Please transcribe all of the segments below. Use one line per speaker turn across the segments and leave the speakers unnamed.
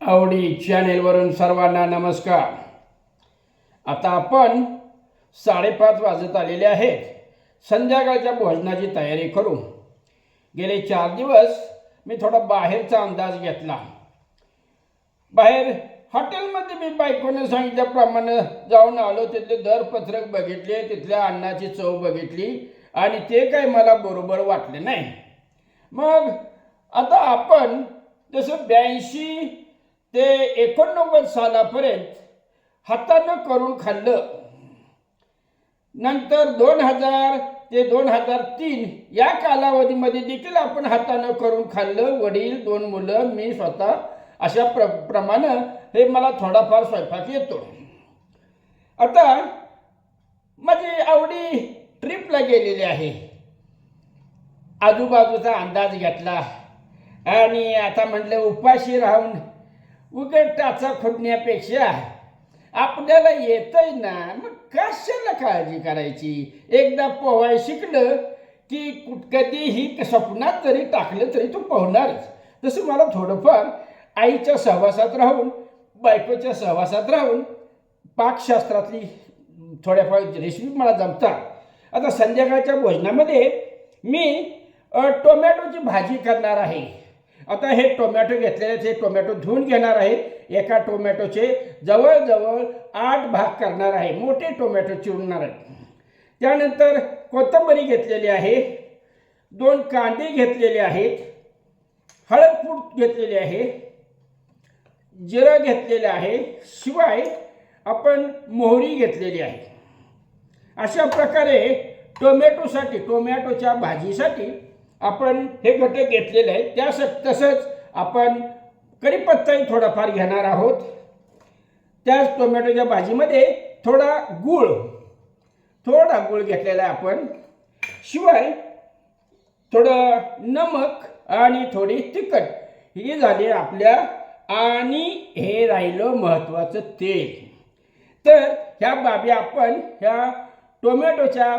आवडी चॅनेलवरून सर्वांना नमस्कार. आता आपण साडेपाच वाजत आलेले आहेत. संध्याकाळच्या भोजनाची तयारी करू. गेले चार दिवस मी थोडा बाहेरचा अंदाज घेतला. बाहेर हॉटेलमध्ये मी बायकोने सांगितल्याप्रमाणे जाऊन आलो तिथले दरपत्रक बघितले तिथल्या अन्नाची चव बघितली आणि ते काही मला बरोबर वाटले नाही. मग आता आपण जसं ब्याऐंशी ते एकोणनव्वद सालापर्यंत हातानं करून खाल्लं. नंतर दोन हजार ते दोन हजार तीन या कालावधीमध्ये देखील आपण हातानं करून खाल्लं. वडील दोन मुलं मी स्वतः. अशा प्र प्रमाणे हे मला थोडाफार स्वयंपाक येतो. आता माझी आवडी ट्रिपला गेलेली आहे. आजूबाजूचा अंदाज घेतला. आणि आता म्हटलं उपाशी राहून उघड टाचा फुटण्यापेक्षा आपल्याला येतंय ना मग कशाला काळजी करायची? एकदा पोहाय शिकलं की कधीही स्वप्नात जरी टाकलं तरी तू पोहणारच. तसं मला थोडंफार आईच्या सहवासात राहून बायकोच्या सहवासात राहून पाकशास्त्रातली थोड्याफार रेसिपी मला जमतात. आता संध्याकाळच्या भोजनामध्ये मी टोमॅटोची भाजी करणार आहे. आता हे टोमॅटो घेतलेले ते टोमॅटो धुवून घेणार आहे. एका टोमॅटोचे जवळजवळ आठ भाग करणार आहे. मोठे टोमॅटो चिरणार आहे. त्यानंतर कोथिंबरी घेतलेली आहे. दोन कांदे घेतलेले आहेत. हळदपूड घेतलेली आहे. जिरं घेतलेलं आहे. शिवाय आपण मोहरी घेतलेली आहे. अशा प्रकारे टोमॅटोसाठी टोमॅटोच्या भाजीसाठी आपण हे घटक घेतलेले आहेत. त्यास तसंच आपण कढीपत्ताही थोडाफार घेणार आहोत. त्याच टोमॅटोच्या भाजीमध्ये थोडा गूळ थोडा गूळ घेतलेला आहे आपण. शिवाय थोडं नमक आणि थोडी तिखट ही झाली आपल्या आणि हे राहिलं महत्त्वाचं तेल. तर ह्या बाबी आपण ह्या टोमॅटोच्या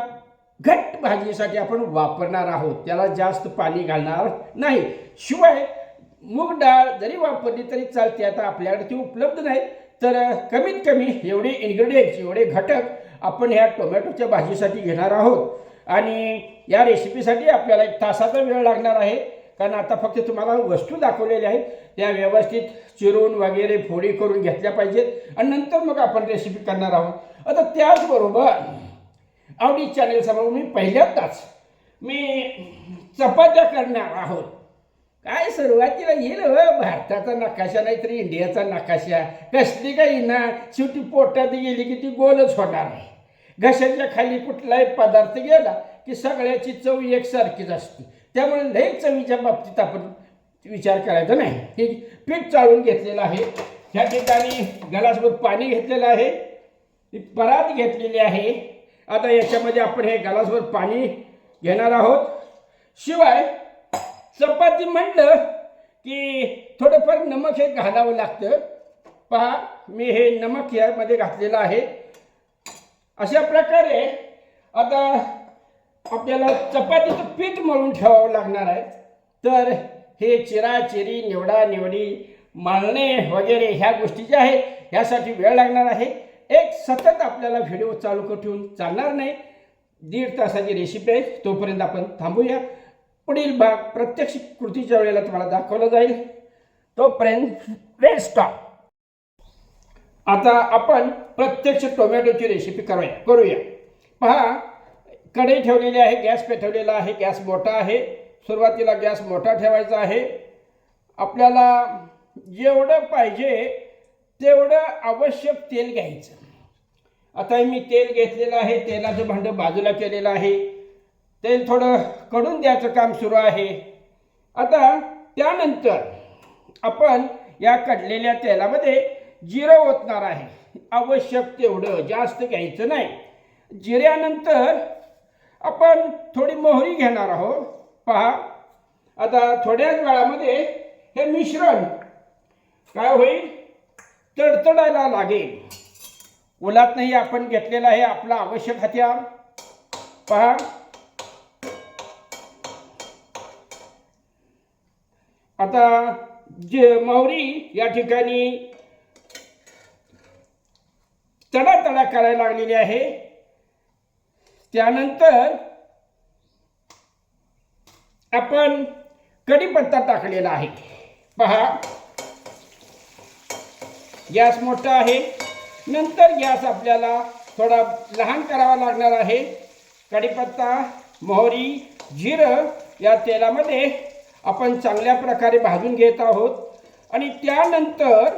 घट्ट भाजीसाठी आपण वापरणार आहोत. त्याला जास्त पाणी घालणार नाही. शिवाय मूग डाळ जरी वापरली तरी चालते. आता आपल्याकडे ती उपलब्ध नाही. तर कमीत कमी एवढे इन्ग्रेडियंट्स एवढे घटक आपण ह्या टोमॅटोच्या भाजीसाठी घेणार आहोत. आणि या रेसिपीसाठी आपल्याला एक तासाचा वेळ लागणार आहे. कारण आता फक्त तुम्हाला वस्तू दाखवलेल्या आहेत. त्या व्यवस्थित चिरून वगैरे फोडी करून घेतल्या पाहिजेत. आणि नंतर मग आपण रेसिपी करणार आहोत. आता त्याचबरोबर आवडी चॅनेल समोर मी पहिल्यांदाच मी चपात्या करणार आहोत. काय सुरुवातीला येईल हो भारताचा नकाशा नाहीतरी इंडियाचा नकाशा. कसली काही ना शेवटी पोटात गेली की ती गोलच होणार आहे घशाच्या खाली कुठलाही पदार्थ गेला की सगळ्याची चव एकसारखीच असते. त्यामुळे लई चवीच्या बाबतीत आपण विचार करायचा नाही. ठीक पीठ चाळून घेतलेलं आहे. ह्या ठिकाणी गलासभर पाणी घेतलेलं आहे. परात घेतलेली आहे. आता याच्यामध्ये आपण हे गलासभर पाणी घेणार आहोत. शिवाय चपाती म्हणलं की थोडंफार नमक हे घालावं लागतं. पहा मी हे नमक यामध्ये घातलेलं आहे. अशा प्रकारे आता आपल्याला चपातीचं पीठ मळून ठेवावं लागणार आहे. तर हे चिराचिरी निवडा निवडी माळणे वगैरे ह्या गोष्टी ज्या आहेत ह्यासाठी वेळ लागणार आहे. एक सतत आपल्याला व्हिडिओ चालू करून ठेवून चालणार नाही. दीड तासाची रेसिपी आहे. तोपर्यंत आपण थांबूया. पुढील भाग प्रत्यक्ष कृतीच्या वेळेला तुम्हाला दाखवला जाईल. तोपर्यंत वेळ स्टॉप आता आपण प्रत्यक्ष टोमॅटोची रेसिपी करूया. करूया. पहा कढई ठेवलेली आहे गॅस पेटवलेला आहे गॅस मोठा आहे. सुरुवातीला गॅस मोठा ठेवायचा आहे. आपल्याला जेवढं पाहिजे तेवढं आवश्यक तेल घ्यायचं. आता मी तेल घेतलेलं आहे तेलाचं भांडं बाजूला केलेलं आहे. तेल थोडं कडून द्यायचं काम सुरू आहे. आता त्यानंतर आपण या कडलेल्या तेलामध्ये जिरं ओतणार आहे. आवश्यक तेवढं जास्त घ्यायचं नाही. जिऱ्यानंतर आपण थोडी मोहरी घेणार आहोत. पहा आता थोड्याच वेळामध्ये हे मिश्रण काय होईल? तडतडायला लागेल. नाही आपण घेतलेलं आहे आपलं आवश्यक हत्यार पहा. आता जे मोहरी या ठिकाणी तडातडा करायला लागलेली आहे. त्यानंतर आपण कढीपत्ता टाकलेला आहे. पहा. गॅस मोठा आहे. नंतर गॅस आपल्याला थोडा लहान करावा लागणार आहे. कढीपत्ता मोहरी जिरं या तेलामध्ये आपण चांगल्या प्रकारे भाजून घेत आहोत. आणि त्यानंतर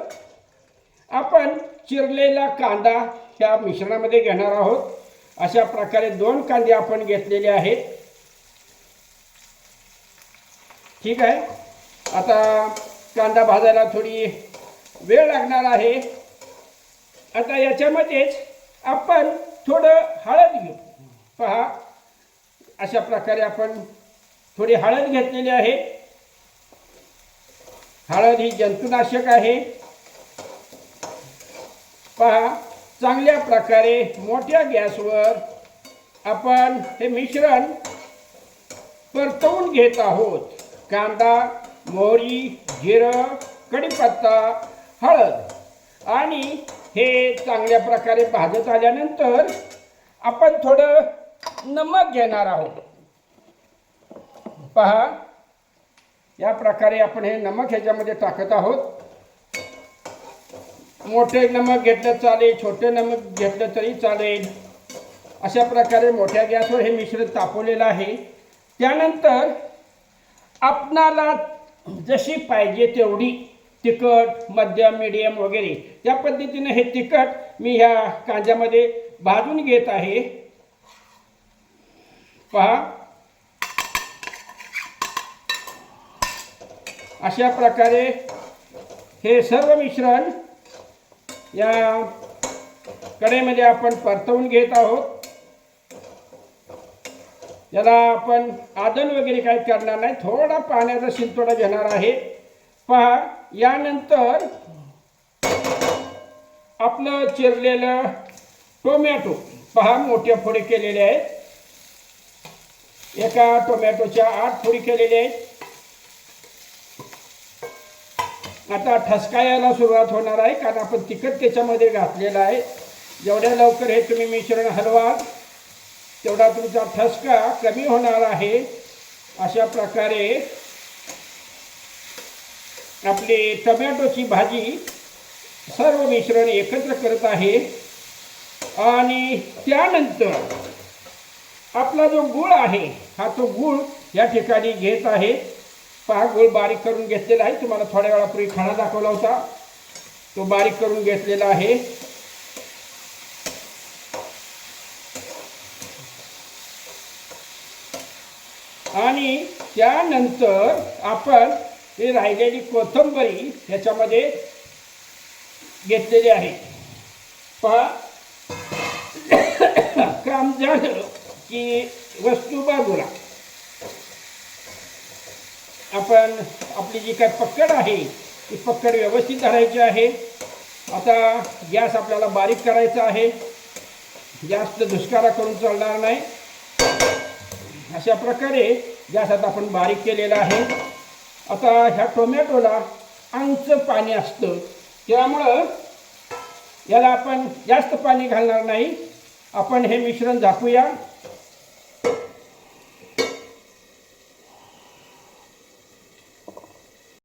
आपण चिरलेला कांदा ह्या मिश्रणामध्ये घेणार आहोत. अशा प्रकारे दोन कांदे आपण घेतलेले आहेत. ठीक आहे. आता कांदा भाजायला थोडी वेळ लागणार आहे. आता याच्यामध्येच आपण थोडं हळद घेऊ. पहा अशा प्रकारे आपण थोडी हळद घेतलेली आहे. हळद ही जंतुनाशक आहे. पहा चांगल्या प्रकारे मोठ्या गॅसवर आपण हे मिश्रण परतवून घेत आहोत. कांदा मोहरी जिरं कढीपत्ता हळद आणि हे चांगल्या प्रकारे भाजत आल्यानंतर आपण थोडं नमक घेणार आहोत. पहा या प्रकारे आपण हे नमक ह्याच्यामध्ये टाकत आहोत. मोठे नमक घेतलं चालेल छोटे नमक घेतलं तरी चालेल. अशा प्रकारे मोठ्या गॅसवर हे मिश्रण तापवलेलं आहे. त्यानंतर आपणाला जशी पाहिजे तेवढी तिखट मध्यम मिडियम वगैरे. त्या पद्धतीने हे तिखट मी ह्या कांद्यामध्ये भाजून घेत आहे. पहा. अशा प्रकारे हे सर्व मिश्रण या कडेमध्ये आपण परतवून घेत आहोत. याला आपण आदन वगैरे काही करणार नाही. थोडा पाण्याचा शिंतोडा घेणार आहे. पहा यानंतर आपलं चिरलेलं टोमॅटो पहा मोठ्या फोडी केलेल्या आहेत. एका टोमॅटोच्या आठ फोडी केलेल्या आहेत. आता ठसका यायला सुरुवात होणार आहे कारण आपण तिखट त्याच्यामध्ये घातलेलं आहे. जेवढ्या लवकर हे तुम्ही मिश्रण हलवा तेवढा तुमचा ठसका कमी होणार आहे. अशा प्रकारे आपली टमॅटोची भाजी सर्व मिश्रण एकत्र करत आहे. आणि त्यानंतर आपला जो गुळ आहे हा तो गुळ या ठिकाणी घेत आहे. पहा गुळ बारीक करून घेतलेला आहे. तुम्हाला थोड्या वेळापूर्वी खाणा दाखवला होता. तो बारीक करून घेतलेला आहे. आणि त्यानंतर आपण ही राहिलेली कोथिंबरी ह्याच्यामध्ये घेतलेली आहे. पहा. काम झालं की वस्तू बाजूला. आपण आपली जी काय पक्कड आहे ती पक्कड व्यवस्थित धरायची आहे. आता गॅस आपल्याला बारीक करायचा आहे. जास्त दुष्कारा करून चालणार नाही. अशा प्रकारे गॅस आता आपण बारीक केलेला आहे. आता ह्या टोमॅटोला आंचं पाणी असतं. त्यामुळं याला आपण जास्त पाणी घालणार नाही. आपण हे मिश्रण झाकूया.